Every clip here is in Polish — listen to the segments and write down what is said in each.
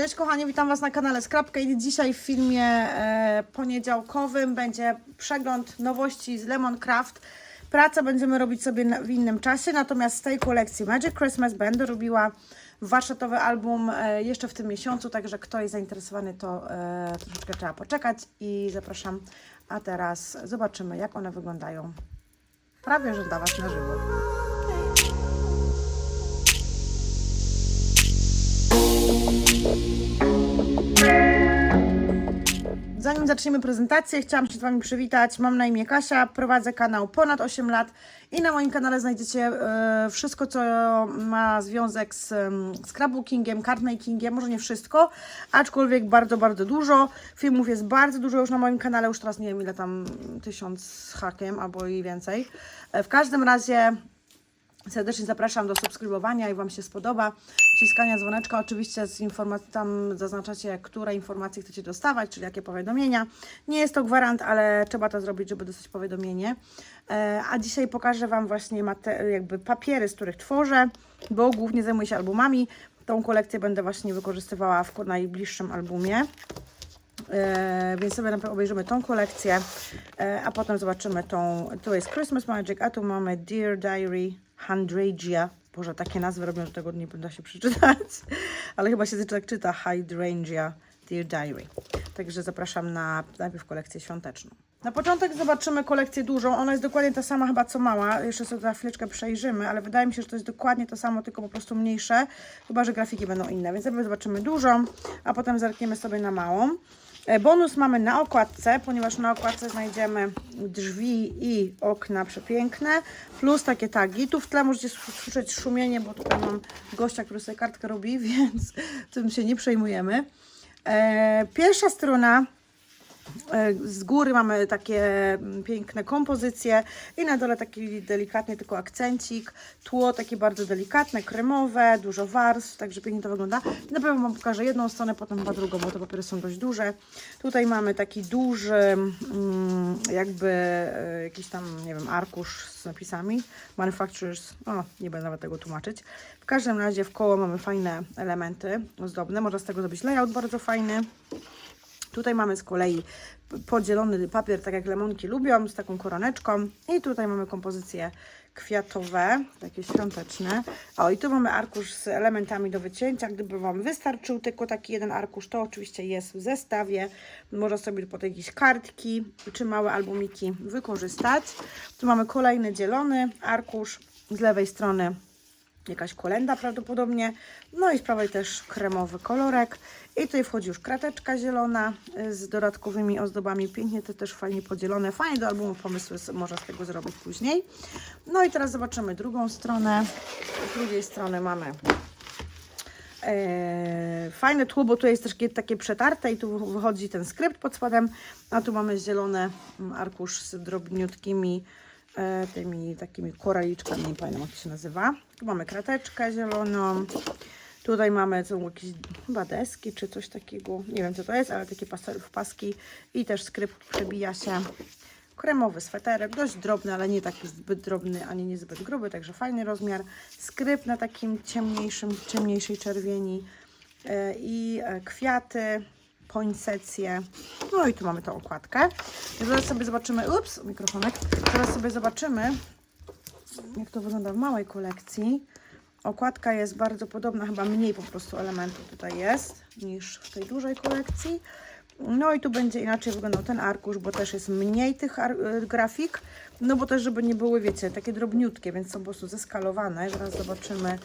Cześć kochani, witam Was na kanale Skrapka i dzisiaj w filmie e, poniedziałkowym będzie przegląd nowości z Lemon Craft. Pracę będziemy robić sobie na, w innym czasie, natomiast z tej kolekcji Magic Christmas będę robiła warsztatowy album e, jeszcze w tym miesiącu, także kto jest zainteresowany to e, troszeczkę trzeba poczekać i zapraszam. A teraz zobaczymy jak one wyglądają prawie że dla Was na żywo. Zanim zaczniemy prezentację, chciałam się z Wami przywitać. Mam na imię Kasia, prowadzę kanał ponad 8 lat i na moim kanale znajdziecie e, wszystko, co ma związek z em, scrapbookingiem, cardmakingiem, może nie wszystko, aczkolwiek bardzo, bardzo dużo. Filmów jest bardzo dużo już na moim kanale, już teraz nie wiem ile tam, tysiąc z hakiem albo i więcej. E, w każdym razie Serdecznie zapraszam do subskrybowania i Wam się spodoba. Wciskania dzwoneczka, oczywiście z informacji, tam zaznaczacie, które informacje chcecie dostawać, czyli jakie powiadomienia. Nie jest to gwarant, ale trzeba to zrobić, żeby dostać powiadomienie. E, a dzisiaj pokażę Wam właśnie jakby papiery, z których tworzę, bo głównie zajmuję się albumami. Tą kolekcję będę właśnie wykorzystywała w najbliższym albumie. E, więc sobie najpierw obejrzymy tą kolekcję, e, a potem zobaczymy tą, tu jest Christmas Magic, a tu mamy Dear Diary Hydrangea. Boże, takie nazwy robią, że tego nie da się przeczytać, ale chyba się tak czyta Hydrangea Dear Diary. Także zapraszam na najpierw kolekcję świąteczną. Na początek zobaczymy kolekcję dużą. Ona jest dokładnie ta sama chyba co mała. Jeszcze sobie za chwileczkę przejrzymy, ale wydaje mi się, że to jest dokładnie to samo, tylko po prostu mniejsze. Chyba, że grafiki będą inne. Więc najpierw zobaczymy dużą, a potem zerkniemy sobie na małą. E, Bonus mamy na okładce, ponieważ na okładce znajdziemy drzwi i okna przepiękne, plus takie tagi. Tu w tle możecie słyszeć szumienie, bo tutaj mam gościa, który sobie kartkę robi, więc tym się nie przejmujemy. E, Pierwsza strona z góry mamy takie mm, piękne kompozycje i na dole taki delikatny tylko akcencik. Tło takie bardzo delikatne, kremowe, dużo warstw, także pięknie to wygląda. Na pewno Wam pokażę jedną stronę, potem chyba drugą, bo te papiery są dość duże. Tutaj mamy taki duży mm, jakby e, jakiś tam, nie wiem, arkusz z napisami. Manufacturers, o, nie będę nawet tego tłumaczyć. W każdym razie w koło mamy fajne elementy ozdobne. Można z tego zrobić layout bardzo fajny. Tutaj mamy z kolei podzielony papier, tak jak lemonki lubią, z taką koroneczką. I tutaj mamy kompozycje kwiatowe, takie świąteczne. O, i tu mamy arkusz z elementami do wycięcia. Gdyby Wam wystarczył tylko taki jeden arkusz, to oczywiście jest w zestawie. Można sobie po jakieś kartki czy małe albumiki wykorzystać. Tu mamy kolejny dzielony arkusz. Z lewej strony jakaś kolenda prawdopodobnie. No i z prawej też kremowy kolorek. I tutaj wchodzi już krateczka zielona y, z dodatkowymi ozdobami. Pięknie to też fajnie podzielone. Fajnie do albumu pomysły można z tego zrobić później. No i teraz zobaczymy drugą stronę. Z drugiej strony mamy E, fajne tło, bo tu jest też takie, przetarte i tu wy- wychodzi ten skrypt pod spodem, a tu mamy zielony mm, arkusz z drobniutkimi tymi takimi koraliczkami, nie pamiętam jak się nazywa. Tu mamy krateczkę zieloną, tutaj mamy są jakieś chyba deski czy coś takiego, nie wiem co to jest, ale takie pas- paski i też skrypt przebija się. Kremowy sweterek, dość drobny, ale nie taki zbyt drobny, ani nie zbyt gruby, także fajny rozmiar. Skrypt na takim ciemniejszym, ciemniejszej czerwieni e, i e, kwiaty, poinsetcje. No i tu mamy tą okładkę. I Zaraz sobie zobaczymy, ups, mikrofonek. Zaraz sobie zobaczymy, jak to wygląda w małej kolekcji. Okładka jest bardzo podobna, chyba mniej po prostu elementów tutaj jest niż w tej dużej kolekcji. No i tu będzie inaczej wyglądał ten arkusz, bo też jest mniej tych y, grafik. No bo też, żeby nie były, wiecie, takie drobniutkie, więc są po prostu zeskalowane. Zaraz zobaczymy,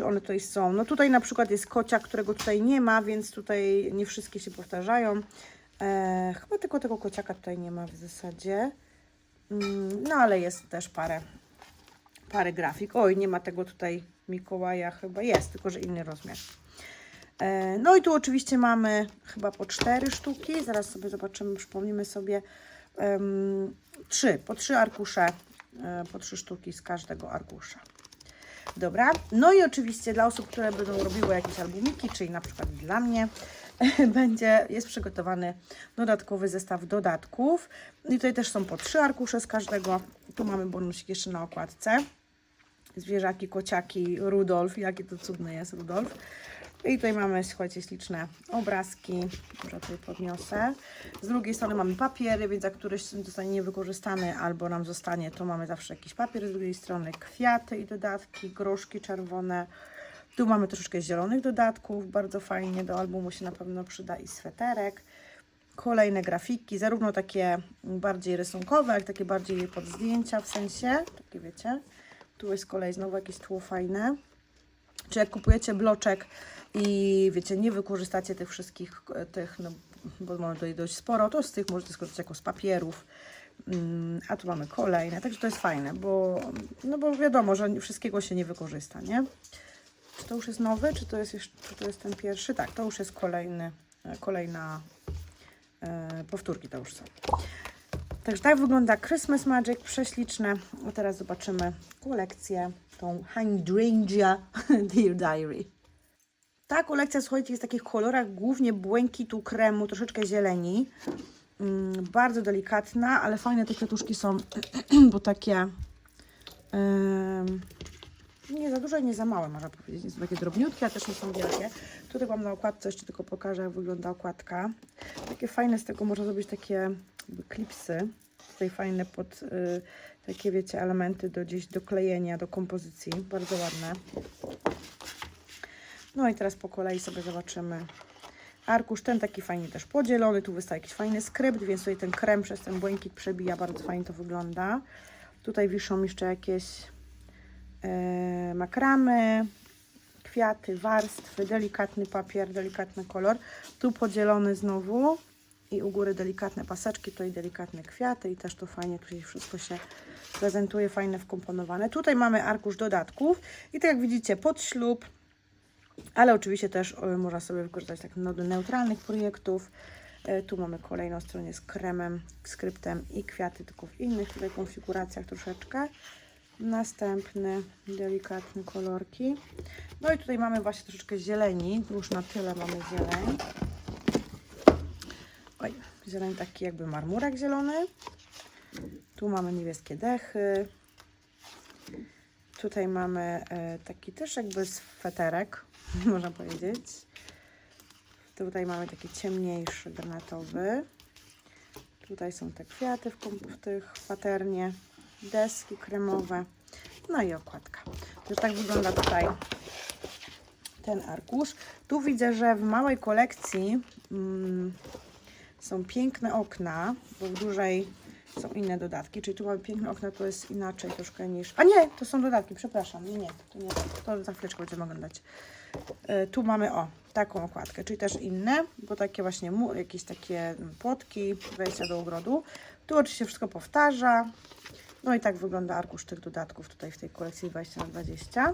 czy one tutaj są. No tutaj na przykład jest kocia, którego tutaj nie ma, więc tutaj nie wszystkie się powtarzają. E, chyba tylko tego kociaka tutaj nie ma w zasadzie. Mm, no ale jest też parę parę grafik. Oj, nie ma tego tutaj Mikołaja, chyba jest, tylko że inny rozmiar. E, No i tu oczywiście mamy chyba po cztery sztuki. Zaraz sobie zobaczymy, przypomnimy sobie. trzy, po trzy arkusze, e, po trzy sztuki z każdego arkusza. Dobra, no i oczywiście dla osób, które będą robiły jakieś albumiki, czyli na przykład dla mnie, będzie, jest przygotowany dodatkowy zestaw dodatków. I tutaj też są po trzy arkusze z każdego. Tu mamy bonusik jeszcze na okładce. Zwierzaki, kociaki, Rudolf, jakie to cudne jest Rudolf. I tutaj mamy, słuchajcie, śliczne obrazki, może tutaj podniosę. Z drugiej strony mamy papiery, więc jak któryś zostanie niewykorzystany albo nam zostanie, to mamy zawsze jakiś papier. Z drugiej strony kwiaty i dodatki, groszki czerwone. Tu mamy troszeczkę zielonych dodatków, bardzo fajnie, do albumu się na pewno przyda i sweterek. Kolejne grafiki, zarówno takie bardziej rysunkowe, jak takie bardziej pod zdjęcia, w sensie, takie wiecie. Tu jest z kolei znowu jakieś tło fajne. Czy jak kupujecie bloczek i wiecie, nie wykorzystacie tych wszystkich e, tych, no bo mamy tutaj dość sporo, to z tych możecie skorzystać jako z papierów. Mm, A tu mamy kolejne, także to jest fajne, bo, no bo wiadomo, że wszystkiego się nie wykorzysta, nie? Czy to już jest nowy, czy to jest, jeszcze, czy to jest ten pierwszy? Tak, to już jest kolejny, e, kolejna e, powtórki to już są. Także tak wygląda Christmas Magic, prześliczne. A teraz zobaczymy kolekcję, tą Hydrangea Dear Diary. Ta kolekcja, słuchajcie, jest w takich kolorach głównie błękitu, kremu, troszeczkę zieleni. Mm, bardzo delikatna, ale fajne te kwiatuszki są, bo takie em, nie za duże nie za małe, można powiedzieć. Nie są takie drobniutkie, a też nie są wielkie. Tutaj mam na okładce, jeszcze tylko pokażę, jak wygląda okładka. Takie fajne, z tego można zrobić takie klipsy. Tutaj fajne pod y, takie, wiecie, elementy do gdzieś do klejenia, do kompozycji. Bardzo ładne. No i teraz po kolei sobie zobaczymy. Arkusz ten taki fajnie też podzielony, tu wystaje jakiś fajny skrypt, więc tutaj ten krem przez ten błękit przebija, bardzo fajnie to wygląda. Tutaj wiszą jeszcze jakieś e, makramy, kwiaty, warstwy, delikatny papier, delikatny kolor. Tu podzielony znowu i u góry delikatne paseczki, tutaj delikatne kwiaty i też to fajnie, tutaj wszystko się prezentuje, fajne wkomponowane. Tutaj mamy arkusz dodatków i tak jak widzicie pod ślub, ale oczywiście też e, można sobie wykorzystać tak do neutralnych projektów. E, Tu mamy kolejną stronę z kremem, skryptem i kwiaty, tylko w innych tutaj konfiguracjach troszeczkę. Następny delikatny kolorki. No i tutaj mamy właśnie troszeczkę zieleni. Już na tyle mamy zieleń. Oj, zieleń taki jakby marmurek zielony. Tu mamy niebieskie dechy. Tutaj mamy e, taki też jakby sweterek, można powiedzieć. Tutaj mamy taki ciemniejszy granatowy. Tutaj są te kwiaty w, w tych deski kremowe, no i okładka. To tak wygląda tutaj ten arkusz. Tu widzę, że w małej kolekcji mm, są piękne okna, bo w dużej są inne dodatki, czyli tu mamy piękne okna, to jest inaczej troszkę niż... A nie, to są dodatki, przepraszam, nie, nie, to nie, to za chwileczkę będziemy oglądać. E, Tu mamy, o, taką okładkę, czyli też inne, bo takie właśnie mu, jakieś takie mm, płotki, wejścia do ogrodu. Tu oczywiście wszystko powtarza. No i tak wygląda arkusz tych dodatków tutaj w tej kolekcji 20 na 20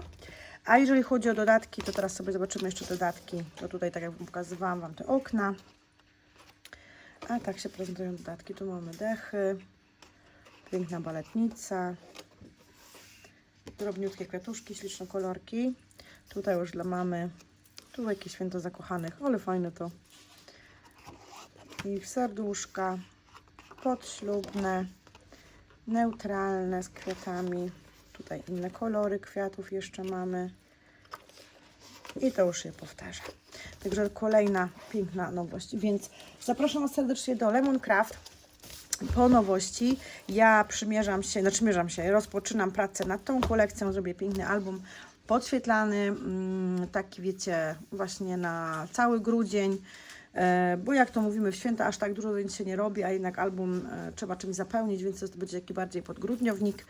A jeżeli chodzi o dodatki, to teraz sobie zobaczymy jeszcze dodatki. To tutaj, tak jak pokazywałam Wam te okna. A tak się prezentują dodatki. Tu mamy dechy, piękna baletnica, drobniutkie kwiatuszki, śliczne kolorki. Tutaj już dla mamy, tu jakieś święto zakochanych, ale fajne to. I serduszka, podślubne, neutralne z kwiatami. Tutaj inne kolory kwiatów jeszcze mamy. I to już się powtarza. Także kolejna piękna nowość. Więc zapraszam serdecznie do Lemon Craft po nowości. Ja przymierzam się, znaczy się, rozpoczynam pracę nad tą kolekcją, zrobię piękny album podświetlany, mm, taki wiecie, właśnie na cały grudzień, e, bo jak to mówimy w święta, aż tak dużo zdjęć się nie robi, a jednak album e, trzeba czymś zapełnić, więc to będzie taki bardziej podgrudniownik.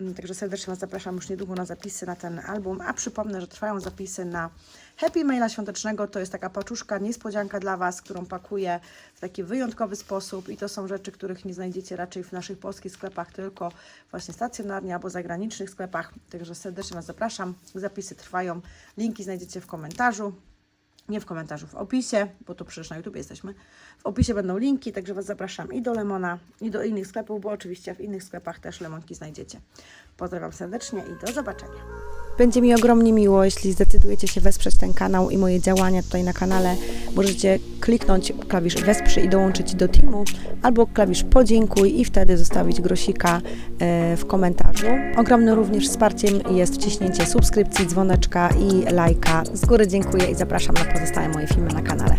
Mm, Także serdecznie Was zapraszam już niedługo na zapisy na ten album, a przypomnę, że trwają zapisy na Happy Maila Świątecznego. To jest taka paczuszka, niespodzianka dla Was, którą pakuję w taki wyjątkowy sposób i to są rzeczy, których nie znajdziecie raczej w naszych polskich sklepach, tylko właśnie stacjonarnie albo zagranicznych sklepach. Także serdecznie Was zapraszam. Zapisy trwają. Linki znajdziecie w komentarzu. Nie w komentarzu, w opisie, bo tu przecież na YouTube jesteśmy. W opisie będą linki, także Was zapraszam i do Lemona, i do innych sklepów, bo oczywiście w innych sklepach też lemonki znajdziecie. Pozdrawiam serdecznie i do zobaczenia. Będzie mi ogromnie miło, jeśli zdecydujecie się wesprzeć ten kanał i moje działania tutaj na kanale. Możecie kliknąć klawisz wesprzyj i dołączyć do teamu, albo klawisz podziękuj i wtedy zostawić grosika e, w komentarzu. Ogromnym również wsparciem jest wciśnięcie subskrypcji, dzwoneczka i lajka. Z góry dziękuję i zapraszam na pozostałe moje filmy na kanale.